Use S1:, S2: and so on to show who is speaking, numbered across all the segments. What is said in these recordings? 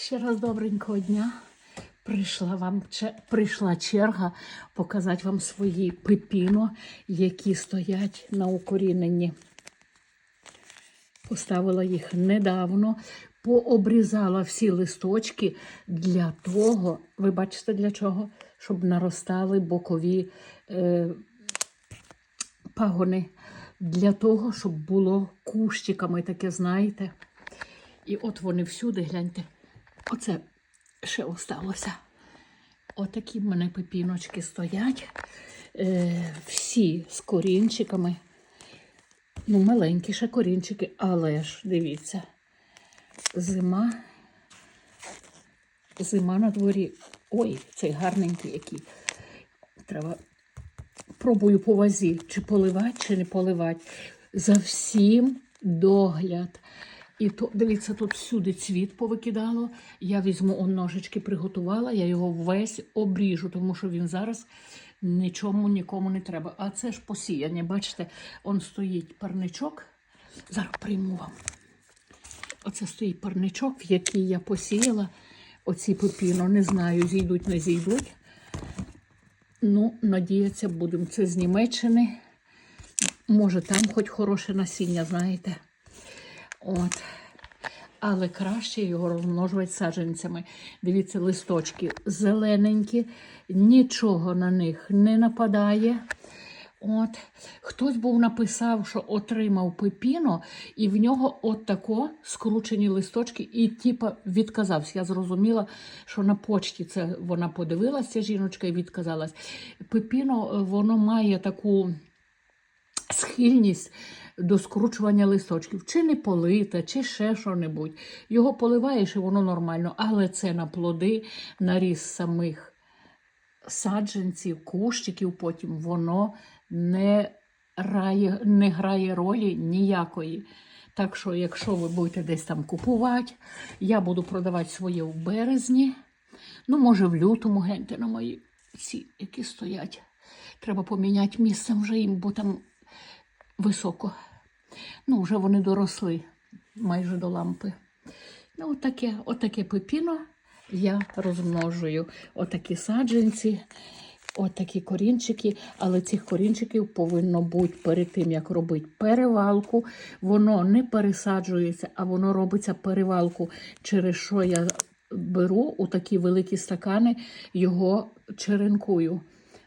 S1: Ще раз добренького дня. Прийшла вам прийшла черга показати вам свої пепіно, які стоять на укоріненні. Поставила їх недавно, пообрізала всі листочки для того, ви бачите для чого? Щоб наростали бокові е, пагони. Для того, щоб було кущиками таке, знаєте. І от вони всюди, гляньте. Оце ще осталося. Отакі в мене пепіночки стоять. Е, всі з корінчиками. Ну, маленькі ще корінчики, але ж дивіться. Зима. Зима на дворі. Ой, цей гарненький який. Треба. Пробую по вазі, чи поливати, чи не поливати. За всім догляд. І то, дивіться, тут всюди цвіт повикидало. Я візьму он ножички, приготувала, я його весь обріжу, тому що він зараз нічому нікому не треба. А це ж посіяння. Бачите, он стоїть парничок. Зараз прийму вам. Оце стоїть парничок, в який я посіяла оці пепіно. Не знаю, зійдуть, не зійдуть. Ну, надіятися, будемо. Це з Німеччини. Може, там хоч хороше насіння, знаєте. От. Але краще його розмножувати саджанцями. Дивіться, листочки зелененькі, нічого на них не нападає. От. Хтось був написав, що отримав пепіно, і в нього от тако скручені листочки, і типа відказався. Я зрозуміла, що на почті це вона подивилася, жіночка, і відказалась. Пепіно, е, воно має таку схильність до скручування листочків, чи не полите, чи ще що-небудь. Його поливаєш і воно нормально, але це на плоди, на ріст самих саджанців, кущиків, потім воно не, грає, не грає ролі ніякої. Так що, якщо ви будете десь там купувати, я буду продавати своє в березні. Ну, може, в лютому гляньте на мої ці, які стоять. Треба поміняти місце вже їм, бо там високо. Ну, вже вони доросли майже до лампи. Ну, отаке, отаке пепіно я розмножую. Отакі саджанці, отакі корінчики. Але цих корінчиків повинно бути перед тим, як робити перевалку. Воно не пересаджується, а воно робиться перевалку, через що я беру у такі великі стакани, його черенкую.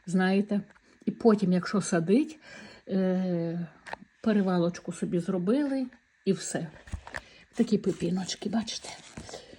S1: Знаєте? І потім, якщо садить, е- перевалочку собі зробили і все. Такі пепіночки, бачите?